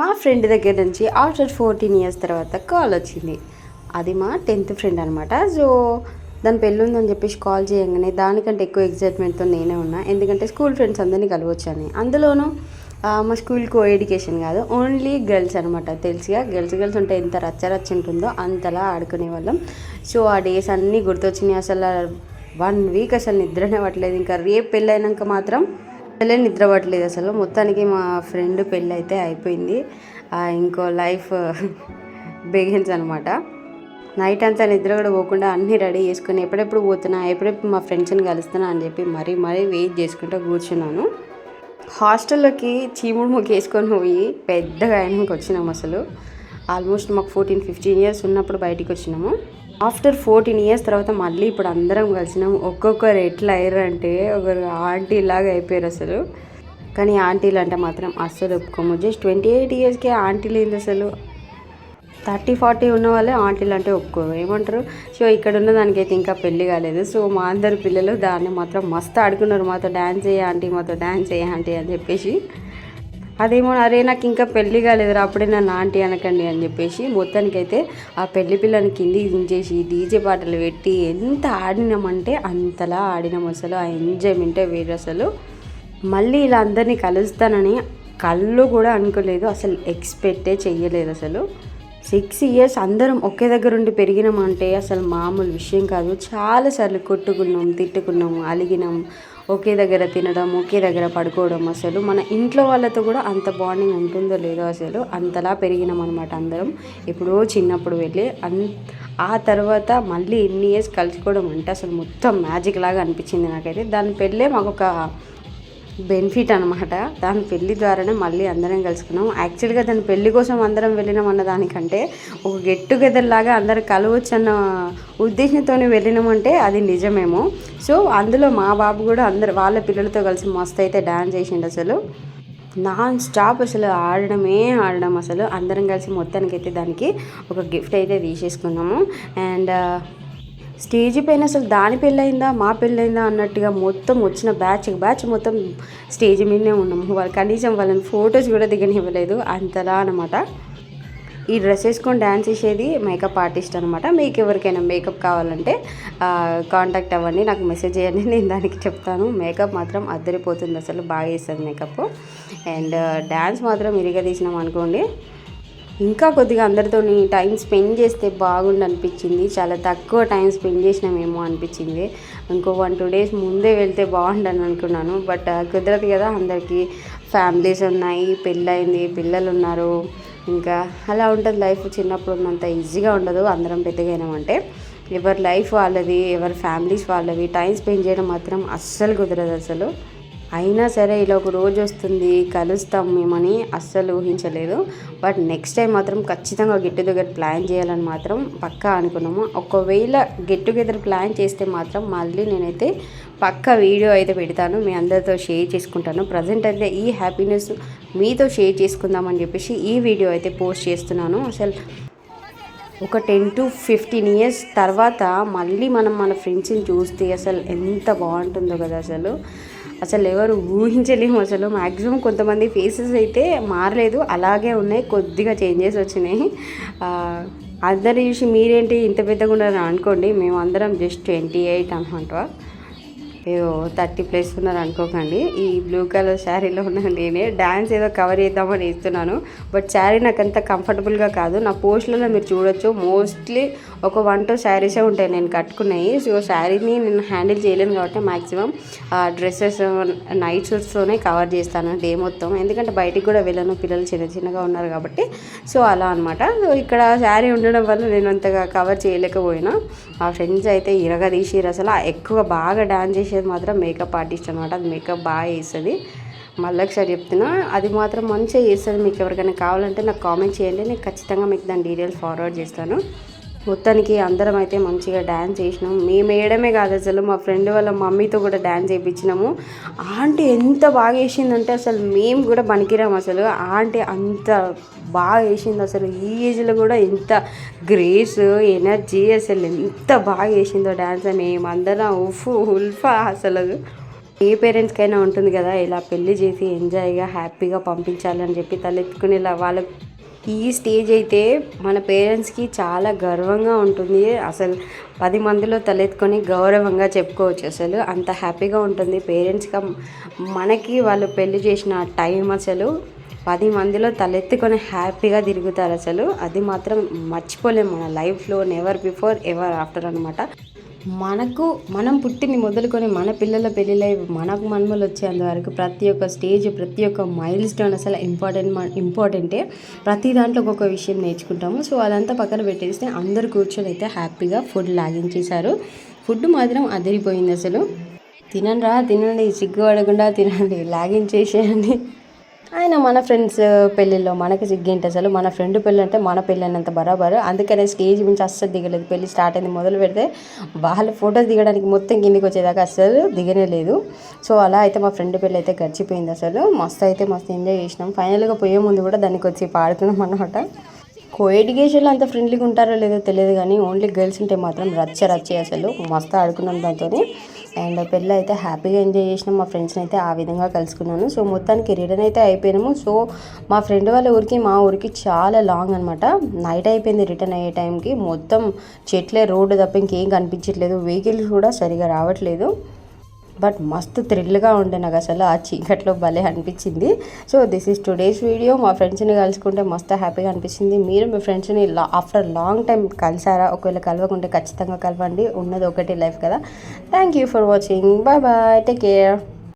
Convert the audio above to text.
మా ఫ్రెండ్ దగ్గర నుంచి ఆఫ్టర్ ఫోర్టీన్ ఇయర్స్ తర్వాత కాల్ వచ్చింది. అది మా టెన్త్ ఫ్రెండ్ అనమాట సో దాని పెళ్ళి ఉందని చెప్పేసి కాల్ చేయగానే దానికంటే ఎక్కువ ఎగ్జైట్మెంట్తో నేనే ఉన్నా. ఎందుకంటే స్కూల్ ఫ్రెండ్స్ అందరినీ కలవచ్చాను. అందులోనూ మా స్కూల్ కో ఎడ్యుకేషన్ కాదు. ఓన్లీ గర్ల్స్ అనమాట తెలుసుగా? గర్ల్స్ గర్ల్స్ ఉంటే ఎంత రచ్చ రచ్చ ఉంటుందో అంతలా ఆడుకునే వాళ్ళం. సో ఆ డేస్ అన్నీ గుర్తొచ్చినాయి. అసలు వన్ వీక్ అసలు నిద్రనే పట్టలేదు ఇంకా రేపు పెళ్ళైనాక మాత్రం అసలే నిద్ర పట్టలేదు అసలు. మొత్తానికి మా ఫ్రెండ్ పెళ్ళి అయితే అయిపోయింది. ఇంకో లైఫ్ బిగిన్స్ అనమాట నైట్ అంతా నిద్ర కూడా పోకుండా అన్నీ రెడీ చేసుకుని ఎప్పుడెప్పుడు పోతున్నా ఎప్పుడెప్పుడు మా ఫ్రెండ్స్ని కలుస్తున్నా అని చెప్పి మరీ మరీ వెయిట్ చేసుకుంటూ కూర్చున్నాను. హాస్టల్లోకి చీముడు ముగ్గు వేసుకొని పోయి పెద్దగా ఆయనకి వచ్చినాం అసలు. ఆల్మోస్ట్ మాకు ఫోర్టీన్ ఫిఫ్టీన్ ఇయర్స్ ఉన్నప్పుడు బయటికి వచ్చినాము. ఆఫ్టర్ ఫోర్టీన్ ఇయర్స్ తర్వాత మళ్ళీ ఇప్పుడు అందరం కలిసినాము. ఒక్కొక్కరు ఎట్లా అయ్యారు అంటే ఒకరు ఆంటీ లాగా అయిపోయారు అసలు. కానీ ఆంటీలు అంటే మాత్రం అస్సలు ఒప్పుకోము. జస్ట్ ట్వంటీ ఎయిట్ ఇయర్స్కి ఆంటీలు ఏంది అసలు. థర్టీ ఫార్టీ ఉన్న వాళ్ళే ఆంటీలు అంటే ఒప్పుకోరు. ఏమంటారు? సో ఇక్కడ ఉన్న దానికైతే ఇంకా పెళ్ళి కాలేదు. సో మా అందరు పిల్లలు దాన్ని మాత్రం మస్తు ఆడుకున్నారు. మాతో డ్యాన్స్ చేయ ఆంటీ మాతో డ్యాన్స్ చేయ ఆంటీ అని చెప్పేసి. అదేమో అరే నాకు ఇంకా పెళ్ళి కాలేదురా అప్పుడే నన్ను ఆంటీ అనకండి అని చెప్పేసి మొత్తానికైతే ఆ పెళ్ళి పిల్లని కిందికి దించేసి డీజే పాటలు పెట్టి ఎంత ఆడినామంటే అంతలా ఆడినాం అసలు. ఆ ఎంజాయ్మెంటే వేరు అసలు. మళ్ళీ ఇలా అందరినీ కలుస్తానని కళ్ళు కూడా అనుకోలేదు అసలు ఎక్స్పెక్టే చెయ్యలేదు అసలు. సిక్స్ ఇయర్స్ అందరం ఒకే దగ్గర ఉండి పెరిగినామంటే అసలు మామూలు విషయం కాదు. చాలాసార్లు కొట్టుకున్నాం తిట్టుకున్నాం అలిగినాం ఒకే దగ్గర తినడం ఒకే దగ్గర పడుకోవడం అసలు మన ఇంట్లో వాళ్ళతో కూడా అంత బాండింగ్ ఉంటుందో లేదో అసలు అంతలా పెరిగినాం అనమాట అందరం. ఎప్పుడో చిన్నప్పుడు వెళ్ళి అన్ ఆ తర్వాత మళ్ళీ ఎన్ని ఇయర్స్ కలుసుకోవడం అంటే అసలు మొత్తం మ్యాజిక్ లాగా అనిపించింది నాకైతే. దాని పెళ్ళే మాకు ఒక బెనిఫిట్ అనమాట దాని పెళ్ళి ద్వారానే మళ్ళీ అందరం కలుసుకున్నాం. యాక్చువల్గా దాని పెళ్ళి కోసం అందరం వెళ్ళినాం అన్న దానికంటే ఒక గెట్ టుగెదర్ లాగా అందరు కలవచ్చు అన్న ఉద్దేశంతో వెళ్ళినామంటే అది నిజమేమో. సో అందులో మా బాబు కూడా అందరు వాళ్ళ పిల్లలతో కలిసి మస్తు అయితే డ్యాన్స్ చేసిండు అసలు. నాన్ స్టాప్ అసలు ఆడడమే ఆడడం అసలు. అందరం కలిసి మొత్తానికి అయితే దానికి ఒక గిఫ్ట్ అయితే తీసేసుకున్నాము. అండ్ స్టేజ్ పైన అసలు దాని పెళ్ళయిందా మా పెళ్ళయిందా అన్నట్టుగా మొత్తం వచ్చిన బ్యాచ్ బ్యాచ్ మొత్తం స్టేజ్ మీదనే ఉన్నాము వాళ్ళు కనీసం వాళ్ళని ఫొటోస్ కూడా దిగనివ్వలేదు. అంతలా అనమాట ఈ డ్రెస్ వేసుకొని డ్యాన్స్ చేసేది మేకప్ ఆర్టిస్ట్ అనమాట మీకు ఎవరికైనా మేకప్ కావాలంటే కాంటాక్ట్ అవ్వండి. నాకు మెసేజ్ చేయండి. నేను దానికి చెప్తాను. మేకప్ మాత్రం అద్దరిపోతుంది. అసలు బాగా వేస్తుంది మేకప్. అండ్ డ్యాన్స్ మాత్రం ఇరిగా తీసినాం అనుకోండి. ఇంకా కొద్దిగా అందరితో టైం స్పెండ్ చేస్తే బాగుండు అనిపించింది చాలా తక్కువ టైం స్పెండ్ చేసినామేమో అనిపించింది. ఇంకో వన్ టూ డేస్ ముందే వెళ్తే బాగుండని అనుకున్నాను. బట్ కుదరదు కదా అందరికీ. ఫ్యామిలీస్ ఉన్నాయి పెళ్ళయింది పిల్లలు ఉన్నారు ఇంకా అలా ఉంటుంది లైఫ్. చిన్నప్పుడు ఉన్నంత ఈజీగా ఉండదు. అందరం పెద్దగైనామంటే ఎవరి లైఫ్ వాళ్ళది ఎవరి ఫ్యామిలీస్ వాళ్ళవి టైం స్పెండ్ చేయడం మాత్రం అస్సలు కుదరదు అసలు. అయినా సరే ఇలా ఒక రోజు వస్తుంది కలుస్తాం మేమని అస్సలు ఊహించలేదు. బట్ నెక్స్ట్ టైం మాత్రం ఖచ్చితంగా గెట్ టుగెదర్ ప్లాన్ చేయాలని మాత్రం పక్కా అనుకున్నాము. ఒకవేళ గెట్ టుగెదర్ ప్లాన్ చేస్తే మాత్రం మళ్ళీ నేనైతే పక్క వీడియో అయితే పెడతాను మీ అందరితో షేర్ చేసుకుంటాను. ప్రజెంట్ అయితే ఈ హ్యాపీనెస్ మీతో షేర్ చేసుకుందామని చెప్పేసి ఈ వీడియో అయితే పోస్ట్ చేస్తున్నాను. అసలు ఒక టెన్ టు ఫిఫ్టీన్ ఇయర్స్ తర్వాత మళ్ళీ మనం మన ఫ్రెండ్స్ని చూస్తే అసలు ఎంత బాగుంటుందో కదా అసలు. అసలు ఎవరు ఊహించలేము అసలు. మ్యాక్సిమం కొంతమంది ఫేసెస్ అయితే మారలేదు. అలాగే ఉన్నాయి. కొద్దిగా చేంజెస్ వచ్చినాయి. ఆ, అందరు చూసి మీరేంటి ఇంత పెద్దగా ఉన్నారని అనుకోండి. మేము అందరం జస్ట్ ట్వంటీ ఎయిట్ అనమాట ఏదో థర్టీ ప్లస్ ఉన్నారు అనుకోకండి. ఈ బ్లూ కలర్ శారీలో ఉన్న నేనే. డ్యాన్స్ ఏదో కవర్ చేద్దామని ఇస్తున్నాను బట్ శారీ నాకు అంత కంఫర్టబుల్గా కాదు. నా పోస్ట్లలో మీరు చూడొచ్చు. మోస్ట్లీ ఒక వన్ టూ శారీసే ఉంటాయి నేను కట్టుకున్నాయి సో శారీని నేను హ్యాండిల్ చేయలేను కాబట్టి మ్యాక్సిమం డ్రెస్సెస్ నైట్ సూట్స్తోనే కవర్ చేస్తాను డే మొత్తం. ఎందుకంటే బయటికి కూడా వెళ్ళను. పిల్లలు చిన్న చిన్నగా ఉన్నారు కాబట్టి. సో అలా అనమాట సో ఇక్కడ శారీ ఉండడం వల్ల నేను అంతగా కవర్ చేయలేకపోయినా. మా ఫ్రెండ్స్ అయితే ఇరగ అసలు. ఎక్కువ బాగా డ్యాన్స్ చేసి చేసేది మాత్రం మేకప్ ఆర్టిస్ట్ అనమాట అది మేకప్ బాగా వేస్తుంది మళ్ళీ ఒకసారి చెప్తున్నా అది మాత్రం మంచిగా చేస్తుంది. మీకు ఎవరికైనా కావాలంటే నాకు కామెంట్ చేయండి. నేను ఖచ్చితంగా మీకు దాని డీటెయిల్స్ ఫార్వర్డ్ చేస్తాను. మొత్తానికి అందరం అయితే మంచిగా డ్యాన్స్ చేసినాం. మేము వేయడమే కాదు అసలు. మా ఫ్రెండ్ వాళ్ళ మమ్మీతో కూడా డ్యాన్స్ చేయించినాము ఆంటీ ఎంత బాగా వేసిందంటే అసలు మేము కూడా పనికిరాము అసలు. ఆంటీ అంత బాగా వేసింది అసలు. ఈ ఏజ్లో కూడా ఎంత గ్రేస్ ఎనర్జీ అసలు ఎంత బాగా వేసిందో డ్యాన్స్ అని అందరం ఉఫ్ ఉల్ఫా అసలు. ఏ పేరెంట్స్కైనా ఉంటుంది కదా ఇలా పెళ్ళి చేసి ఎంజాయ్గా హ్యాపీగా పంపించాలని చెప్పి తలెత్తుకుని ఇలా వాళ్ళ ఈ స్టేజ్ అయితే మన పేరెంట్స్కి చాలా గర్వంగా ఉంటుంది. అసలు పది మందిలో తలెత్తుకొని గౌరవంగా చెప్పుకోవచ్చు అసలు. అంత హ్యాపీగా ఉంటుంది. పేరెంట్స్గా మనకి వాళ్ళు పెళ్ళి చేసిన టైం అసలు పది మందిలో తలెత్తుకొని హ్యాపీగా తిరుగుతారు అసలు. అది మాత్రం మర్చిపోలేము మన లైఫ్లో నెవర్ బిఫోర్ ఎవర్ ఆఫ్టర్ అనమాట మనకు మనం పుట్టింది మొదలుకొని మన పిల్లల పెళ్ళిళ్ళై మనకు మన్మలు వచ్చేంత వరకు ప్రతి ఒక్క స్టేజ్ ప్రతి ఒక్క మైల్ స్టోన్ అసలు ఇంపార్టెంట్ ఇంపార్టెంటే ప్రతి దాంట్లో ఒక్కొక్క విషయం నేర్చుకుంటాము. సో అదంతా పక్కన పెట్టేస్తే అందరు కూర్చొని అయితే హ్యాపీగా ఫుడ్ లాగించేశారు. ఫుడ్ మాత్రం అదిరిపోయింది అసలు. తినండి రా తినండి సిగ్గు పడకుండా తినండి లాగించేసేయండి. ఆయన మన ఫ్రెండ్స్ పెళ్ళిలో మనకి సిగ్గేంటి అసలు? మన ఫ్రెండ్ పెళ్ళి అంటే మన పెళ్ళి అయినంత బరాబరు. అందుకనే స్టేజ్ నుంచి అస్సలు దిగలేదు. పెళ్ళి స్టార్ట్ అయింది మొదలు పెడితే వాళ్ళు ఫోటోస్ దిగడానికి మొత్తం కిందికి వచ్చేదాకా అస్సలు దిగనే లేదు. సో అలా అయితే మా ఫ్రెండ్ పెళ్ళి అయితే గడిచిపోయింది అసలు. మస్తు అయితే మస్తు ఎంజాయ్ చేసినాం. ఫైనల్గా పోయే ముందు కూడా దానికి వచ్చి పాడుతున్నాం అనమాట కో ఎడ్యుకేషన్లో అంత ఫ్రెండ్లీగా ఉంటారో లేదో తెలియదు కానీ ఓన్లీ గర్ల్స్ ఉంటే మాత్రం రచ్చ రచ్చే అసలు. మస్తు ఆడుకున్నాం దాంతో అండ్ పెళ్ళి అయితే హ్యాపీగా ఎంజాయ్ చేసినాం. మా ఫ్రెండ్స్ని అయితే ఆ విధంగా కలుసుకున్నాను. సో మొత్తానికి రిటర్న్ అయితే అయిపోయినాము. సో మా ఫ్రెండ్ వాళ్ళ ఊరికి మా ఊరికి చాలా లాంగ్ అనమాట నైట్ అయిపోయింది రిటర్న్ అయ్యే టైంకి మొత్తం చెట్లే రోడ్డు తప్ప ఇంకేం కనిపించట్లేదు. వెహికల్స్ కూడా సరిగా రావట్లేదు. బట్ మస్తు థ్రిల్గా ఉండే నాకు అసలు ఆ చీకట్లో భలే అనిపించింది. So this is today's video మా ఫ్రెండ్స్ని కలుసుకుంటే మస్తు హ్యాపీగా అనిపించింది మీరు మీ ఫ్రెండ్స్ని ఆఫ్టర్ లాంగ్ టైం కలిసారా? ఒకవేళ కలవకుంటే ఖచ్చితంగా కలవండి. ఉన్నది ఒకటి లైఫ్ కదా. Thank you for watching bye bye take care